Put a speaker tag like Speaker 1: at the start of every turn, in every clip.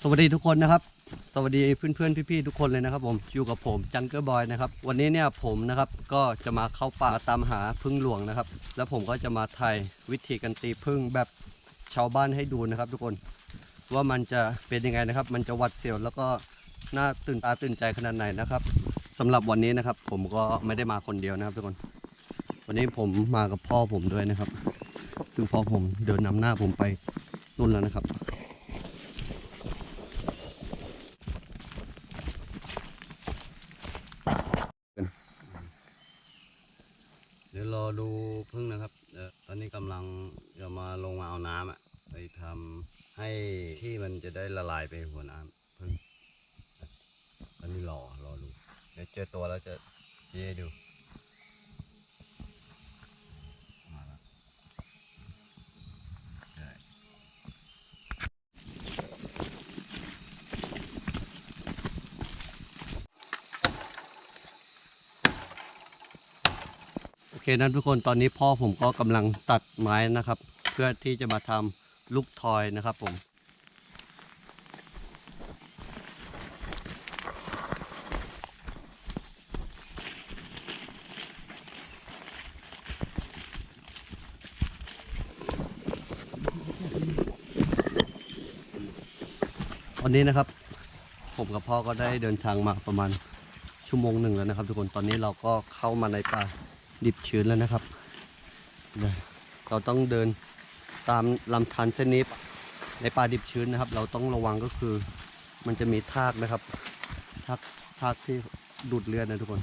Speaker 1: สวัสดีทุกคนนะครับ สวัสดีเพื่อนๆพี่ๆทุกคนเลยนะครับ ผมอยู่กับผมจังเกอร์บอยนะครับวันนี้เนี่ยผมนะครับก็จะมาเข้าป่าตามหาพึ่งหลวงนะครับ แล้วผมก็จะมาถ่ายวิธีการตีพึ่งแบบชาวบ้านให้ดูนะครับ ทุกคนว่ามันจะเป็นยังไงนะครับ มันจะหวัดเสียวแล้วก็น่าตื่นตาตื่นใจขนาดไหนนะครับสำหรับวันนี้นะครับ ผมก็ไม่ได้มาคนเดียวนะครับ ทุกคน วันนี้ผมมากับพ่อผมด้วยนะครับ ซึ่งพ่อผมเดินนำหน้าผมไปนู่นแล้วนะครับ เดี๋ยวรอดูพึ่งนะครับเอ่อตอนนี้กำลังจะมาลงมาเอาน้ำอะไปทำให้ที่มันจะ ไปหัวน้ำพึ่งตอนนี้รอรอดูเดี๋ยวเจอตัวแล้วจะชี้ให้ดูมาแล้วโอเคนะทุกคนตอนนี้พ่อผมก็กำลังตัดไม้นะครับ เพื่อที่จะมาทำลูกทอยนะครับผม วันนี้นะครับ ผมกับพ่อก็ได้เดินทางมาประมาณชั่วโมงหนึ่งแล้วนะครับ ทุกคนตอนนี้เราก็เข้ามาในป่าดิบชื้นแล้วนะครับ เราต้องเดินตามลำธารเส้นนี้ในป่าดิบชื้นนะครับ เราต้องระวังก็คือ มันจะมีทากนะครับทากทากที่ดูดเลือดนะทุกคน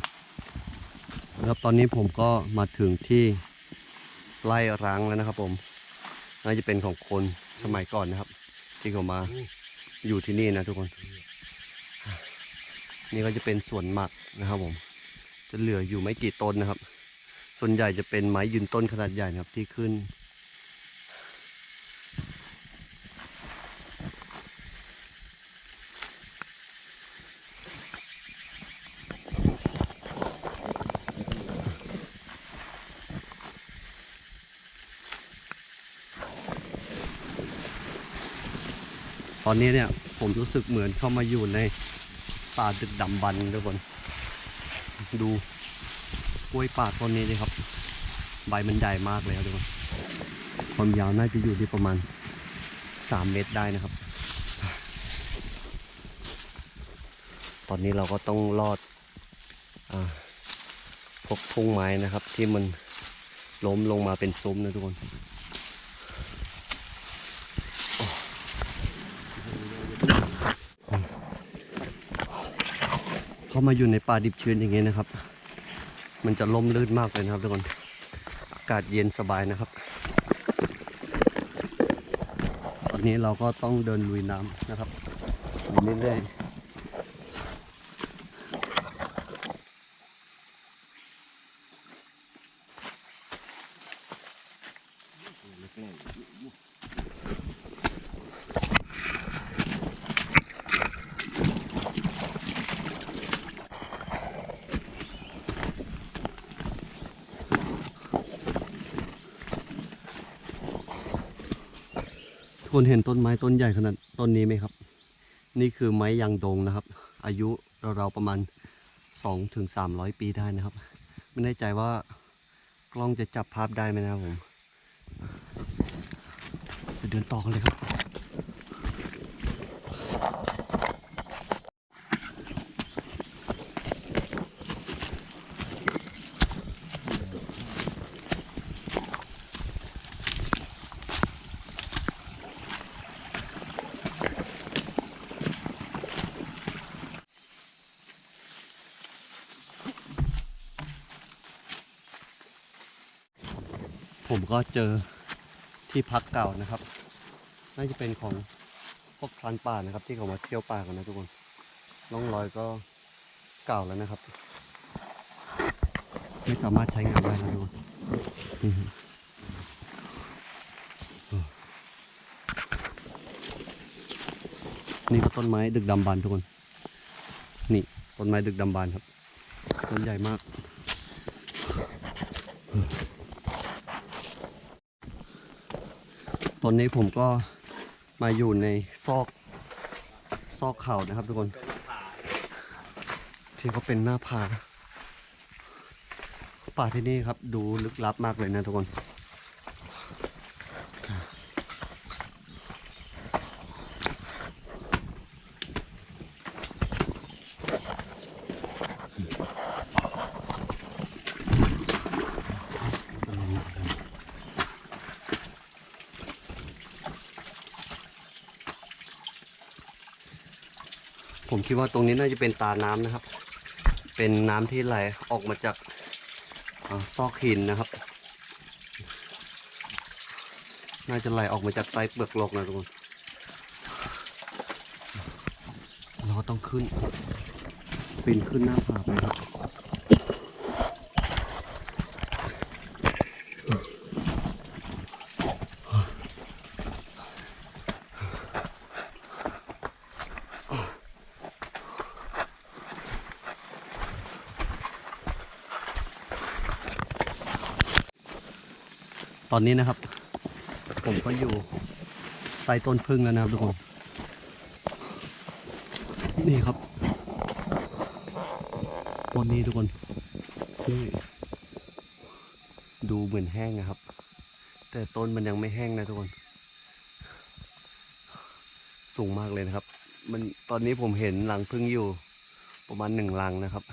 Speaker 1: นะครับตอนนี้ผมก็มาถึงที่ไร่ร้างแล้วนะครับ ผมน่าจะเป็นของคนสมัยก่อนนะครับ ที่เขามา อยู่ที่นี่นะทุกคน นี่ก็จะเป็นสวนหมักนะครับผม จะเหลืออยู่ไม่กี่ต้นนะครับ ส่วนใหญ่จะเป็นไม้ยืนต้นขนาดใหญ่นะครับที่ขึ้น ตอนนี้เนี่ย ผมรู้สึกเหมือนเข้ามาอยู่ในป่าดึกดำบรรพ์ทุกคน ดูกล้วยป่าต้นนี้ดิครับ ใบมันใหญ่มากเลยครับทุกคนความยาวน่าจะอยู่ที่ประมาณสามเมตรได้นะครับ ตอนนี้เราก็ต้องลอดอพวกทุ่งไม้นะครับ ที่มันล้มลงมาเป็นซุ้มนะทุกคน เข้ามาอยู่ในป่าดิบชื้นอย่างเงี้ยนะครับ มันจะล่มลื่นมากเลยนะครับทุกคน อากาศเย็นสบายนะครับ ตอนนี้เราก็ต้องเดินลุยน้ำนะครับไปเรื่อยๆ คนเห็นต้นไม้ต้นใหญ่ขนาดต้นนี้ไหมครับ นี่คือไม้ยางดงนะครับ อายุเราๆประมาณ2ถึง300 ปีได้นะครับ ไม่แน่ใจว่ากล้องจะจับภาพได้ไหมนะครับผมจะเดินต่อกันเลยครับ ก็เจอที่พักเก่านะครับ น่าจะเป็นของพวกพรานป่านะครับ ที่เขามาเที่ยวป่ากันนะทุกคนร่องรอยก็เก่าแล้วนะครับ ไม่สามารถใช้งานได้แล้วทุกคนนี่ฮะนี่ก็ต้นไม้ดึกดำบานทุกคน นี่ต้นไม้ดึกดำบานครับ ต้นใหญ่มาก ตอนนี้ผมก็มาอยู่ในซอกซอกเขานะครับทุกคน ที่เขาเป็นหน้าผาป่าที่นี่ครับ ดูลึกลับมากเลยนะทุกคน คิดว่าตรงนี้น่าจะเป็นตาน้ำนะครับ เป็นน้ำที่ไหลออกมาจากอซอกหินนะครับ น่าจะไหลออกมาจากใต้เปลือกโลกนะทุกคนเราก็ต้องขึ้นปีนขึ้นหน้าผาไปครับ ตอนนี้นะครับ ผมก็อยู่ใต้ต้นพึ่งแล้วนะครับทุกคนนี่ครับต้นนี้ทุกคนนี่ดูเหมือนแห้งนะครับ แต่ต้นมันยังไม่แห้งนะทุกคน สูงมากเลยนะครับ มันตอนนี้ผมเห็นรังพึ่งอยู่ ประมาณหนึ่งรังนะครับ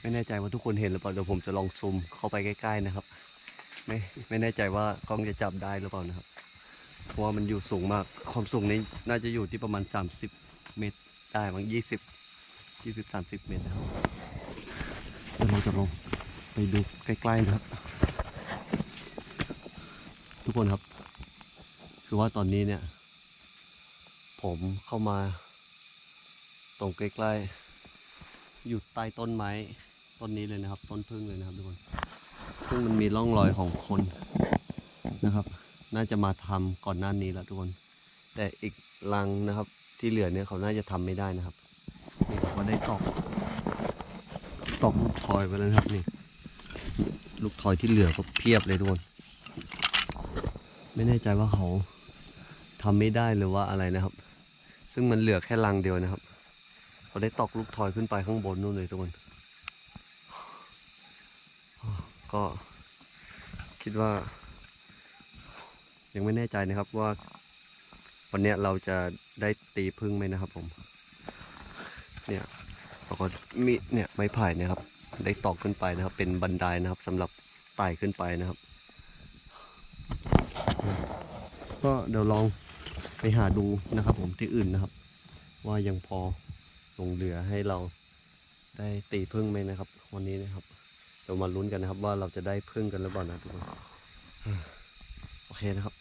Speaker 1: ไม่แน่ใจว่าทุกคนเห็นหรือเปล่าเดี๋ยวผมจะลองซูมเข้าไปใกล้ ๆ นะครับ ไม่ไม่แน่ใจว่ากล้องจะจับได้หรือเปล่านะครับ เพราะว่ามันอยู่สูงมาก ความสูงนี้น่าจะอยู่ที่ประมาณ 30 เมตรได้มั้ง20 20 30เมตรนะครับเดี๋ยวเราจะลงไปดูใกล้ๆนะครับ ทุกคนครับ คือว่าตอนนี้เนี่ย ผมเข้ามาตรงใกล้ๆ อยู่ใต้ต้นไม้ต้นนี้เลยนะครับ ต้นพึ่งเลยนะครับทุกคน ซึ่งมันมีร่องรอยของคนนะครับ น่าจะมาทำก่อนหน้านี้แล้วทุกคน แต่อีกรังนะครับ ที่เหลือเนี่ยเขาน่าจะทำไม่ได้นะครับนี่เขาได้ตอกตอกลูกทอยไปแล้วนะครับนี่ ลูกทอยที่เหลือก็เพียบเลยทุกคนไม่แน่ใจว่าเขาทำไม่ได้หรือว่าอะไรนะครับ ซึ่งมันเหลือแค่รังเดียวนะครับเขาได้ตอกลูกทอยขึ้นไปข้างบนนู่นเลยทุกคน ก็คิดว่า ยังไม่แน่ใจนะครับว่า วันนี้เราจะได้ตีพึ่งไหมนะครับผม เนี่ยเราก็มีเนี่ยไม้ไผ่เนะครับ ได้ตอกขึ้นไปนะครับ เป็นบันไดนะครับสำหรับไต่ขึ้นไปนะครับ ก็เดี๋ยวลองไปหาดูนะครับ ผมที่อื่นนะครับ ว่ายังพอลงเหลือให้เราได้ตีพึ่งไหมนะครับ วันนี้นะครับ เรามาลุ้นกันนะครับว่าเราจะได้พึ่งกันหรือเปล่านะทุกคนอ่าโอเคนะครับ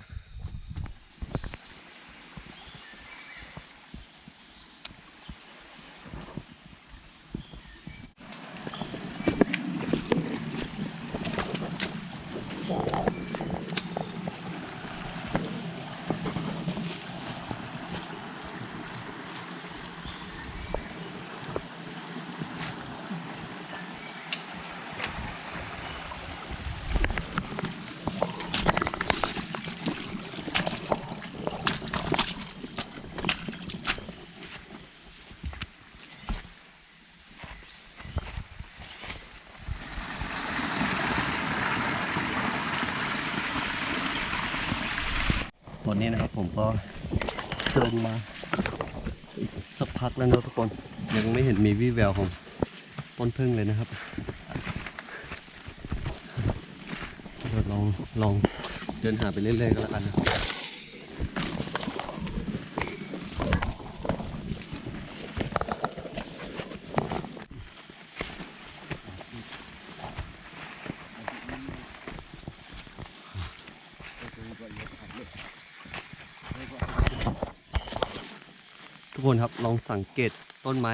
Speaker 1: ผมก็เดินมาสักพักแล้วนะทุกคนยังไม่เห็นมีวี่แววของต้นพึ่งเลยนะครับเดี๋ยวลองลองเดินหาไปเรื่อยๆก็แล้วกันนะ คนครับลองสังเกตต้นไม้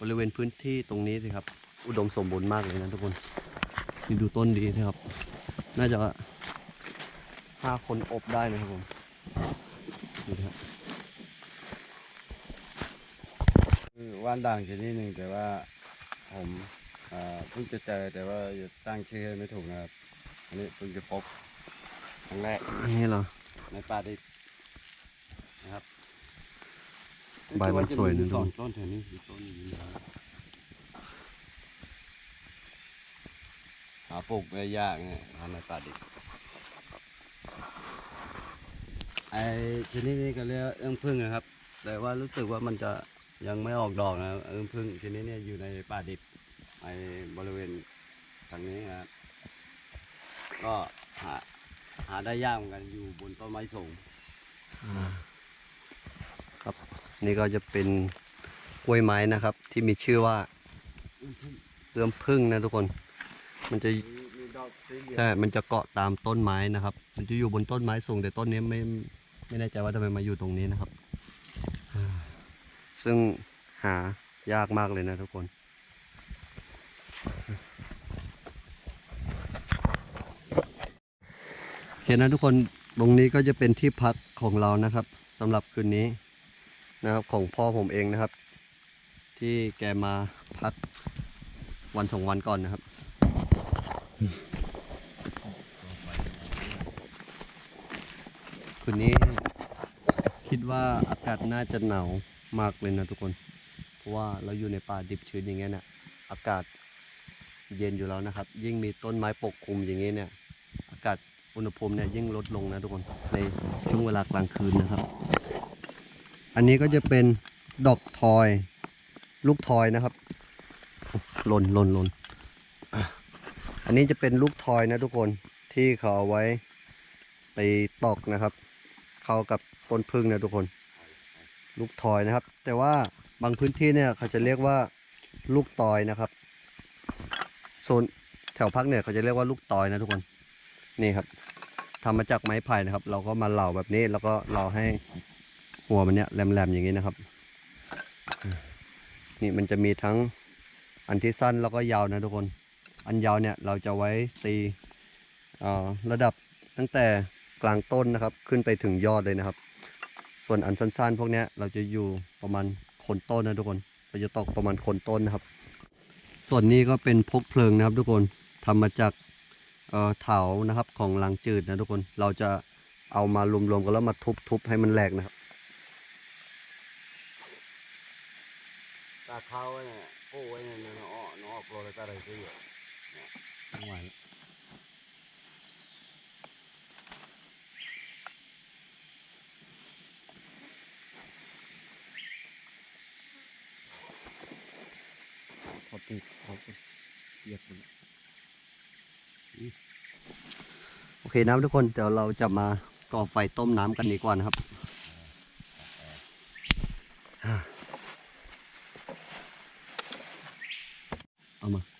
Speaker 1: บริเวณพื้นที่ตรงนี้สิครับ อุดมสมบูรณ์มากเลยนะทุกคนนี่ดูต้นดีนะครับ น่าจะห้าคนอบได้นะครับผมนี่นะครับ
Speaker 2: คือว่านด่างชนิดหนึ่งแต่ว่าผมเอ่อเพิ่งจะเจอแต่ว่าจะตั้งชื่อให้ไม่ถูกนะครับอันนี้เพิ่งจะพบครั้งแรก
Speaker 1: นี่เหรอ
Speaker 2: ในป่าดิบนะครับ
Speaker 1: ใบมันสวยนะ
Speaker 2: มี
Speaker 1: ทุกค
Speaker 2: อง
Speaker 1: น
Speaker 2: ต้นแถวนี้ต้นอยู่นะหาปลูกได้ยากเนี่ยทำในป่าดิบไอ้ชนิดนี้ก็เรียกเอื้องพึ่งนะครับ แต่ว่ารู้สึกว่ามันจะยังไม่ออกดอกนะเอื้องพึ่งชนิดนี้อยู่ในป่าดิบไอบริเวณทางนี้นะครับก็หาหาได้ยากเหมือนกันอยู่บนต้นไม้สูง
Speaker 1: นี่ก็จะเป็นกล้วยไม้นะครับ ที่มีชื่อว่าเอื้อมพึ่งนะทุกคน มันจะใช่มันจะเกาะตามต้นไม้นะครับ มันจะอยู่บนต้นไม้สูงแต่ต้นนี้ไม่ไม่แน่ใจว่าทำไมมาอยู่ตรงนี้นะครับ ซึ่งหายากมากเลยนะทุกคนโอเคนะทุกคนตรงนี้ก็จะเป็นที่พักของเรานะครับสำหรับคืนนี้ นะครับ ของพ่อผมเองนะครับ ที่แกมาพักวันสองวันก่อนนะครับ คืนนี้คิดว่าอากาศน่าจะหนาวมากเลยนะทุกคน เพราะว่าเราอยู่ในป่าดิบชื้นอย่างเงี้ยเนี่ยอากาศเย็นอยู่แล้วนะครับ ยิ่งมีต้นไม้ปกคลุมอย่างเงี้ยเนี่ย อากาศอุณหภูมิเนี่ยยิ่งลดลงนะทุกคนในช่วงเวลากลางคืนนะครับ อันนี้ก็จะเป็นดอกทอย ลูกทอยนะครับหล่นหล่นหล่นอันนี้จะเป็นลูกทอยนะทุกคนที่เขาเอาไว้ไปตอกนะครับ เข้ากับต้นพึ่งนะทุกคน ลูกทอยนะครับ แต่ว่าบางพื้นที่เนี่ยเขาจะเรียกว่าลูกตอยนะครับโซนแถวภาคเหนือเขาจะเรียกว่าลูกตอยนะทุกคนนี่ครับทำมาจากไม้ไผ่นะครับ เราก็มาเหล่าแบบนี้แล้วก็เหล่าให้ หัวมันเนี่ยแหลมๆอย่างนี้นะครับ นี่มันจะมีทั้งอันที่สั้นแล้วก็ยาวนะทุกคน อันยาวเนี่ยเราจะไว้ตีอ่อระดับตั้งแต่กลางต้นนะครับ ขึ้นไปถึงยอดเลยนะครับ ส่วนอันสั้นๆ พวกเนี้ยเราจะอยู่ประมาณโคนต้นนะทุกคนเราจะตอกประมาณโคนต้นนะครับ ส่วนนี้ก็เป็นพกเพลิงนะครับ ทุกคนทำมาจากเอ่อเถานะครับของลังจืดนะทุกคนเราจะเอามารวมๆกันแล้วมาทุบๆให้มันแหลกนะครับา
Speaker 2: เขาเนี่ยโอ้ไว้เนี่ยเนาะอ้อเนาะโปรเลยตาอะไรก็อยู่เนี่ยไม่ไหวแล้ว
Speaker 1: พอติดเขาก็เหยียบมันโอเคนะทุกคนเดี๋ยวเราจะมาก่อไฟต้มน้ำกันดีกว่านะครับ เ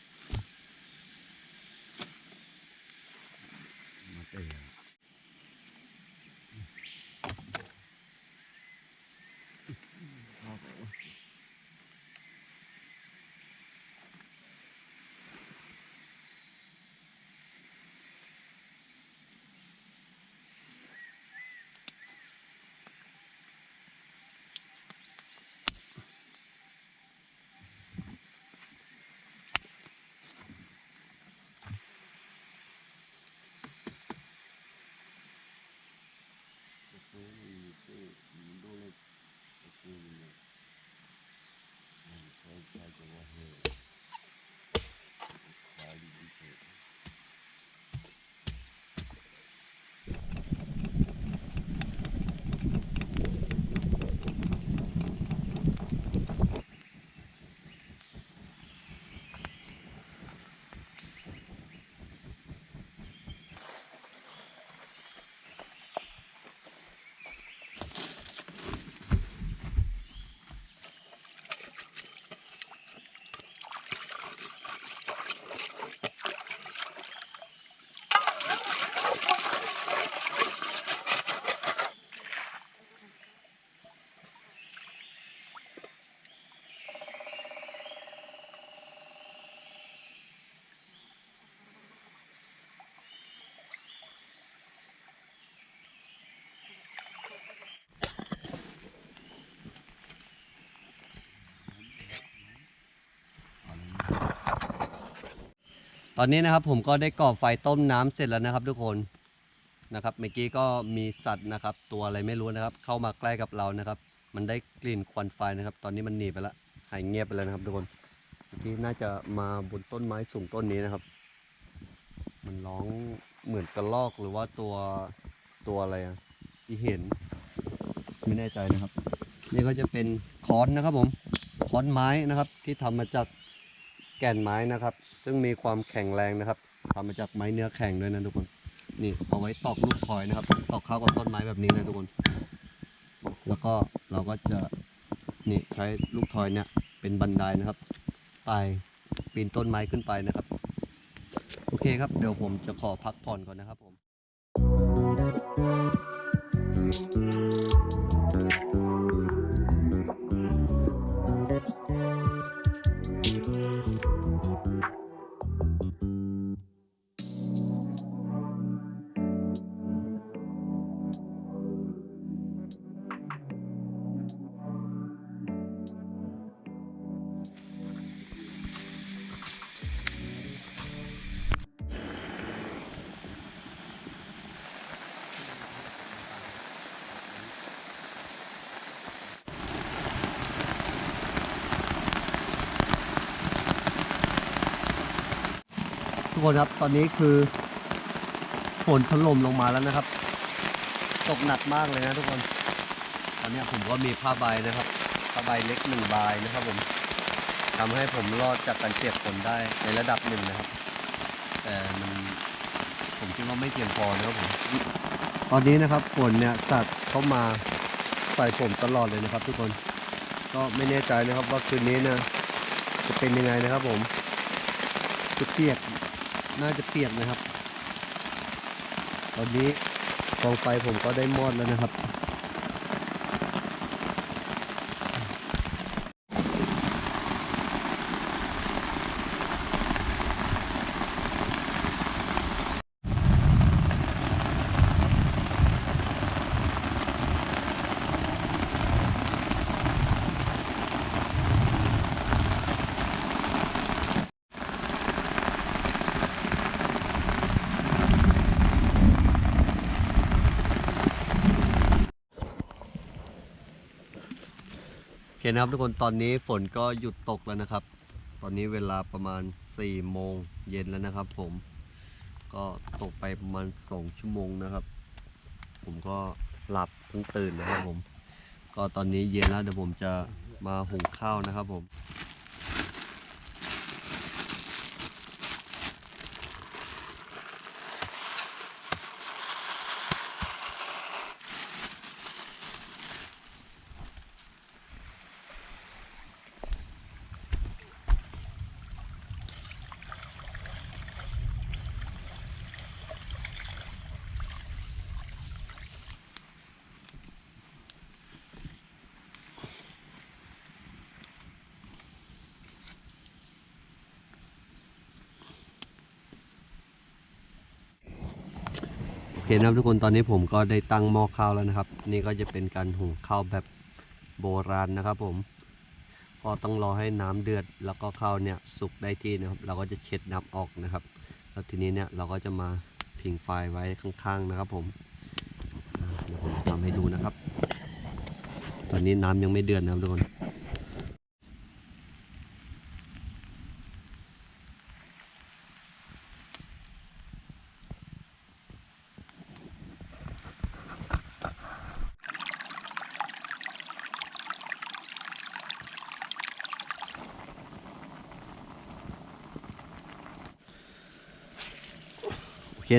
Speaker 1: ตอนนี้นะครับผมก็ได้ก่อไฟต้มน้ำเสร็จแล้วนะครับ ทุกคนนะครับเมื่อกี้ก็มีสัตว์นะครับ ตัวอะไรไม่รู้นะครับ เข้ามาใกล้กับเรานะครับ มันได้กลิ่นควันไฟนะครับ ตอนนี้มันหนีไปแล้วหายเงียบไปแล้วนะครับ ทุกคนเมื่อกี้น่าจะมาบนต้นไม้สูงต้นนี้นะครับ มันร้องเหมือนกระลอกหรือว่าตัวตัวอะไรอะอีเห็น ไม่แน่ใจนะครับ นี่ก็จะเป็นค้อนนะครับผมค้อนไม้นะครับ ที่ทำมาจากแก่นไม้นะครับ ซึ่งมีความแข็งแรงนะครับทำมาจากไม้เนื้อแข็งด้วยนะทุกคน นี่เอาไว้ตอกลูกคอยนะครับ ตอกเข้ากับต้นไม้แบบนี้นะทุกคน แล้วก็เราก็จะนี่ใช้ลูกทอยเนี่ยเป็นบันไดนะครับไต่ปีนต้นไม้ขึ้นไปนะครับ โอเคครับ เดี๋ยวผมจะขอพักผ่อนก่อนนะครับผม ทุกคนครับ ตอนนี้คือฝนถล่มลงมาแล้วนะครับ ตกหนักมากเลยนะทุกคน ตอนนี้ผมก็มีผ้าใบนะครับ ผ้าใบเล็กหนึ่งใบนะครับ ผมทำให้ผมรอดจากการเปียกฝนได้ในระดับหนึ่งนะครับ แต่มันผมคิดว่าไม่เพียงพอนะครับผมตอนนี้นะครับฝนเนี่ยสัดเข้ามาใส่ผมตลอดเลยนะครับ ทุกคน ก็ไม่แน่ใจนะครับว่าคืนนี้นี่ยจะเป็นยังไงนะครับ ผมจะเปียก น่าจะเปียกนะครับ ตอนนี้กองไฟผมก็ได้มอดแล้วนะครับ คนะครับทุกคนตอนนี้ฝนก็หยุดตกแล้วนะครับ ตอนนี้เวลาประมาณ4โมงเย็นแล้วนะครับ ผม ก็ตกไปประมาณ2ชั่วโมงนะครับ ผมก็หลับเพิ่งตื่นนะครับผม ก็ตอนนี้เย็นแล้วเดี๋ยวผมจะมาหุงข้าวนะครับผม เคนะครับทุกคนตอนนี้ผมก็ได้ตั้งหม้อข้าวแล้วนะครับ นี่ก็จะเป็นการหุงข้าวแบบโบราณนะครับ ผมก็ต้องรอให้น้ำเดือด แล้วก็ข้าวเนี่ยสุกได้ที่นะครับ เราก็จะเช็ดน้ำออกนะครับ แล้วทีนี้เนี่ยเราก็จะมาผิงไฟไว้ข้างๆนะครับ ผมอ่าเดี๋ยวผมทำให้ดูนะครับ ตอนนี้น้ำยังไม่เดือดนะครับทุกคน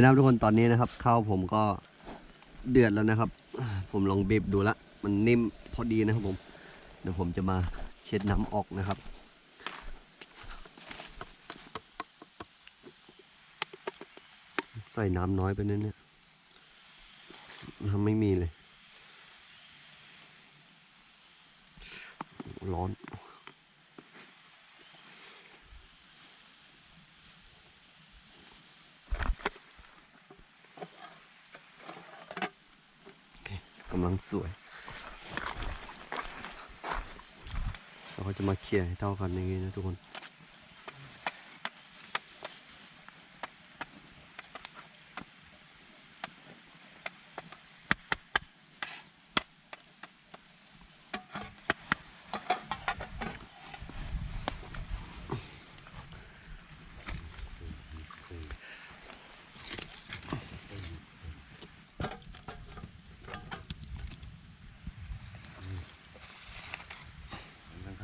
Speaker 1: นะครับทุกคนตอนนี้นะครับข้าวผมก็เดือดแล้วนะครับ ผมลองบีบดูละมันนิ่มพอดีนะครับผมเดี๋ยวผมจะมาเช็ดน้ำออกนะครับใส่น้ำน้อยไปนิดเนี่ยน้ำไม่มีเลย ร้อน กำลังสวย เราก็จะมาเคลียร์ให้เท่ากันอย่างนี้นะทุกคน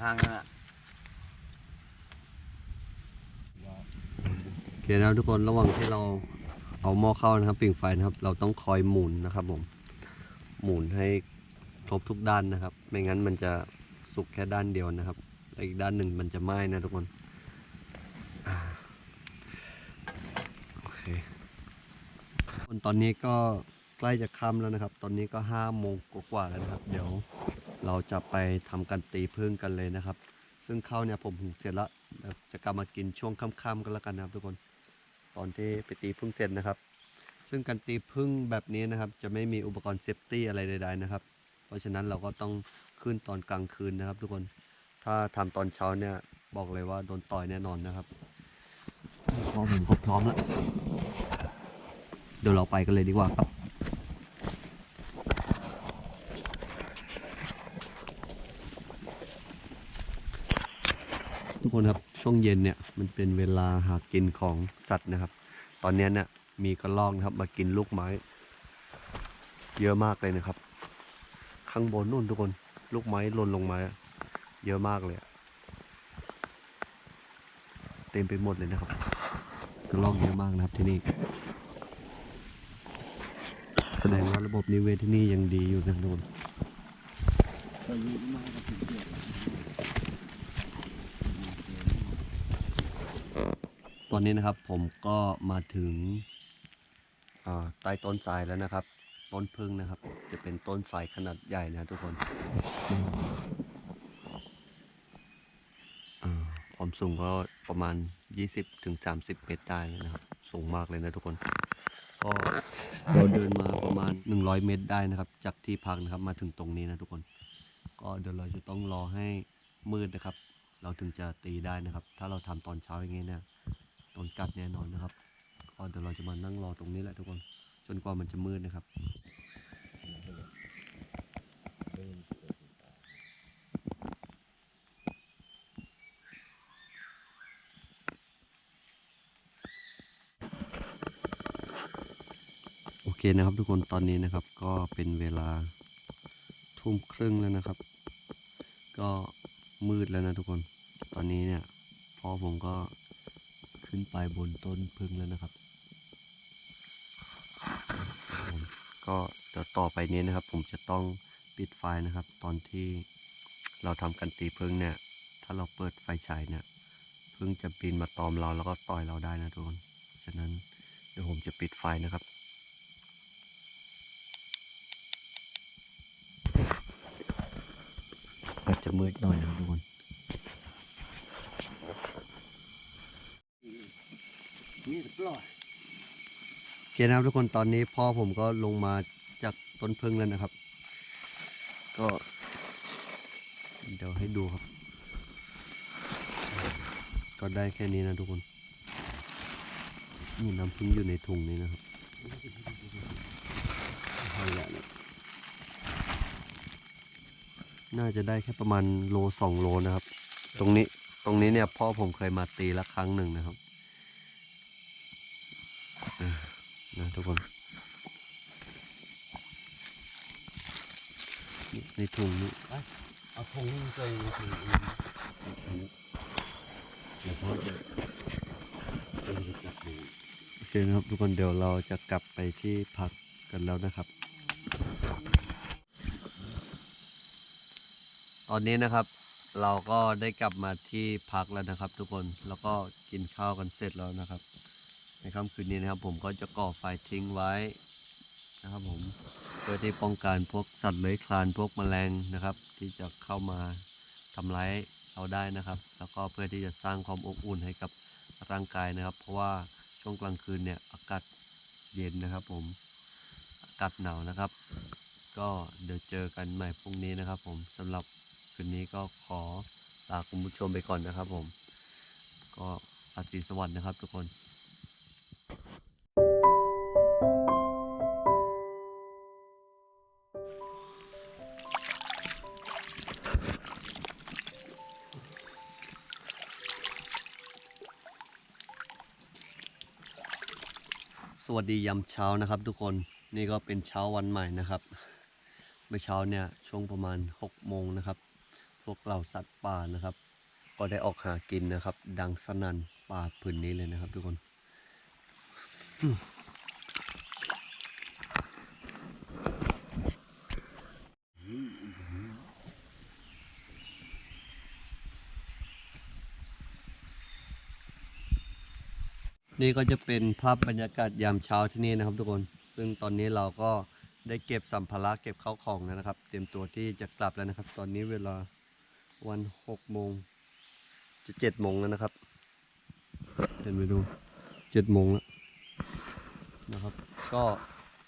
Speaker 2: ห่างๆนั่นน่ะ
Speaker 1: เคนะทุกคนระหว่างที่เราเอาหม้อเข้านะครับปิ่งไฟนะครับ เราต้องคอยหมุนนะครับผมหมุนให้ครบทุกด้านนะครับ ไม่งั้นมันจะสุกแค่ด้านเดียวนะครับแล้วอีกด้านหนึ่งมันจะไหม้นะทุกคนโอเคคนตอนนี้ก็ใกล้จะค่ำแล้วนะครับ ตอนนี้ก็ห้าโมงกว่าแล้วนะครับ เดี๋ยวเราจะไปทำการตีพึ่งกันเลยนะครับ ซึ่งข้าวเนี่ยผมหุงเสร็จแล้วจะกลับมากินช่วงค่ำๆกันแล้วกันนะครับทุกคน ตอนที่ไปตีพึ่งเสร็จนะครับ ซึ่งการตีพึ่งแบบนี้นะครับ จะไม่มีอุปกรณ์เซฟตี้อะไรใดๆนะครับ เพราะฉะนั้นเราก็ต้องขึ้นตอนกลางคืนนะครับ ทุกคนถ้าทำตอนเช้าเนี่ยบอกเลยว่าโดนต่อยแน่นอนนะครับพอผมก็พร้อมแล้วเดี๋ยวเราไปกันเลยดีกว่าครับทุกคนครับ ช่วงเย็นเนี่ยมันเป็นเวลาหากินของสัตว์นะครับ ตอนนี้เนี่ยมีกระรอกนะครับมากินลูกไม้ เยอะมากเลยนะครับ ข้างบนนู่นทุกคนลูกไม้หล่นลงมา เยอะมากเลยเต็มไปหมดเลยนะครับกระรอกเยอะมากนะครับที่นี่แสดงว่าระบบนิเวศที่นี่ยังดีอยู่นะทุกคน อนนี้นะครับ ผมก็มาถึงใต้ต้นทรายแล้วนะครับ ต้นพึ่งนะครับ จะเป็นต้นทรายขนาดใหญ่นะทุกคนความสูงก็ประมาณ 20ถึง30 เมตรได้นะครับ สูงมากเลยนะทุกคน ก็เราเดินมาประมาณ 100 เมตรได้นะครับ จากที่พักนะครับมาถึงตรงนี้นะทุกคน ก็เดี๋ยวเราจะต้องรอให้มืดนะครับ เราถึงจะตีได้นะครับ ถ้าเราทำตอนเช้าอย่างเงี้เนี่ย โดนกัดแน่นอนนะครับก็เดี๋ยวเราจะมานั่งรอตรงนี้แหละทุกคน จนกว่ามันจะมืดนะครับโอเคนะครับทุกคนตอนนี้นะครับก็เป็นเวลาทุ่มครึ่งแล้วนะครับ ก็มืดแล้วนะทุกคน ตอนนี้เนี่ยพ่อผมก็ ขึ้นไปบนต้นพึ่งแล้วนะครับก็เดี๋ยวต่อไปนี้นะครับ ผมจะต้องปิดไฟนะครับ ตอนที่เราทำกันตีพึ่งเนี่ย ถ้าเราเปิดไฟฉายเนี่ยพึ่งจะบินมาตอมเราแล้วก็ต่อยเราได้นะทุกคนฉะนั้นเดี๋ยวผมจะปิดไฟนะครับอาจจะมืดหน่อยนะครับทุกคน
Speaker 2: นี่เรียบร้อย
Speaker 1: โอเคนะครับทุกคนตอนนี้พ่อผมก็ลงมาจากต้นพึ่งแล้วนะครับ ก็เดี๋ยวให้ดูครับ ก็ได้แค่นี้นะทุกคนนี่น้ำพึ่งอยู่ในถุงนี้นะครับเอาละนะน่าจะได้แค่ประมาณโลสองโลนะครับ ตรงนี้ตรงนี้เนี่ยพ่อผมเคยมาตีละครั้งหนึ่งนะครับ นะทุกคน ในถุงนี้
Speaker 2: เอาธงนี่ใส่ในถุงนี้เดี๋ยวพ่อจะจะจับดู
Speaker 1: โอเคนะครับทุกคนเดี๋ยวเราจะกลับไปที่พักกันแล้วนะครับ ตอนนี้นะครับเราก็ได้กลับมาที่พักแล้วนะครับ ทุกคนแล้วก็กินข้าวกันเสร็จแล้วนะครับ ในค่ำคืนนี้นะครับ ผมก็จะก่อไฟทิ้งไว้นะครับผมเพื่อที่ป้องกันพวกสัตว์เลื้อยคลานพวกแมลงนะครับ ที่จะเข้ามาทำร้ายเราได้นะครับ แล้วก็เพื่อที่จะสร้างความอบอุ่นให้กับร่างกายนะครับ เพราะว่าช่วงกลางคืนเนี่ยอากาศเย็นนะครับ ผมอากาศหนาวนะครับ ก็เดี๋ยวเจอกันใหม่พรุ่งนี้นะครับ ผมสำหรับคืนนี้ก็ขอลาคุณผู้ชมไปก่อนนะครับ ผม ก็ราตรีสวัสดิ์นะครับ ทุกคน วัสดียามเช้านะครับ ทุกคนนี่ก็เป็นเช้าวันใหม่นะครับเมื่อเช้าเนี่ยช่วงประมาณ6โมงนะครับ พวกเราสัตว์ป่านะครับ ก็ได้ออกหากินนะครับ ดังสนั่นป่าผืนนี้เลยนะครับ ทุกคน นี่ก็จะเป็นภาพบรรยากาศยามเช้าที่นี่นะครับทุกคน ซึ่งตอนนี้เราก็ได้เก็บสัมภาระเก็บข้าวของแล้วนะครับ เตรียมตัวที่จะกลับแล้วนะครับ ตอนนี้เวลาวันหกโมงจะเจ็ดโมงแล้วนะครับ เห็นไปดูเจ็ดโมงแล้วนะครับ ก็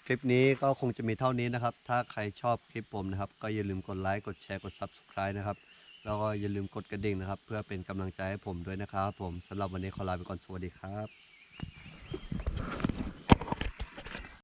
Speaker 1: คลิปนี้ก็คงจะมีเท่านี้นะครับ ถ้าใครชอบคลิปผมนะครับ ก็อย่าลืมกดไลค์ กดแชร์ กด Subscribe นะครับ แล้วก็อย่าลืมกดกระดิ่งนะครับ เพื่อเป็นกำลังใจให้ผมด้วยนะครับ ผมสำหรับวันนี้ขอลาไปก่อน สวัสดีครับ